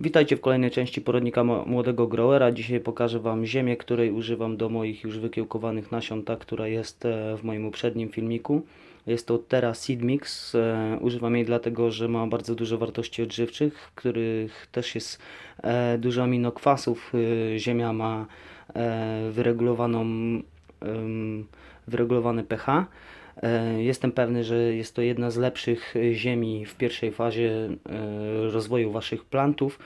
Witajcie w kolejnej części poradnika młodego growera. Dzisiaj pokażę Wam ziemię, której używam do moich już wykiełkowanych nasion, ta, która jest e, w moim uprzednim filmiku. Jest to Terra Seed Mix. E, Używam jej dlatego, że ma bardzo dużo wartości odżywczych, w których też jest e, dużo aminokwasów. Ziemia ma wyregulowaną, em, wyregulowany pH. E, Jestem pewny, że jest to jedna z lepszych ziemi w pierwszej fazie e, rozwoju Waszych plantów.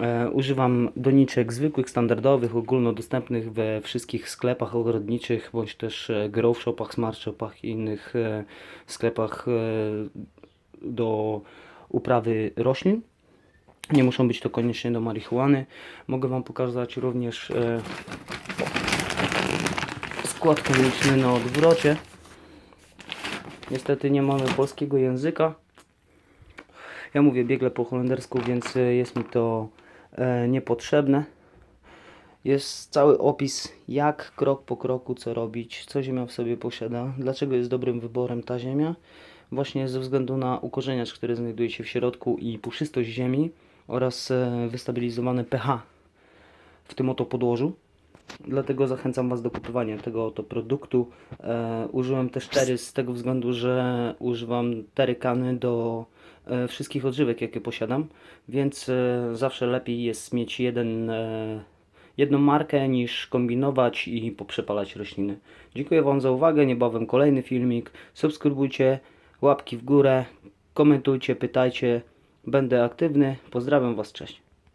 E, Używam doniczek zwykłych, standardowych, ogólnodostępnych we wszystkich sklepach ogrodniczych, bądź też grow shopach, smart shopach i innych sklepach do uprawy roślin. Nie muszą być to koniecznie do marihuany. Mogę Wam pokazać również skład chemiczny na odwrocie. Niestety nie mamy polskiego języka. Ja mówię biegle po holendersku, więc e, jest mi to e, niepotrzebne. Jest cały opis, jak krok po kroku co robić, co ziemia w sobie posiada, dlaczego jest dobrym wyborem ta ziemia. Właśnie ze względu na ukorzeniacz, który znajduje się w środku i puszystość ziemi oraz e, wystabilizowane pH w tym oto podłożu. Dlatego zachęcam Was do kupowania tego oto produktu. E, użyłem też tery z tego względu, że używam terykany do e, wszystkich odżywek, jakie posiadam, więc e, zawsze lepiej jest mieć jeden, e, jedną markę niż kombinować i poprzepalać rośliny. Dziękuję Wam za uwagę, niebawem kolejny filmik. Subskrybujcie, łapki w górę, komentujcie, pytajcie. Będę aktywny. Pozdrawiam Was, cześć.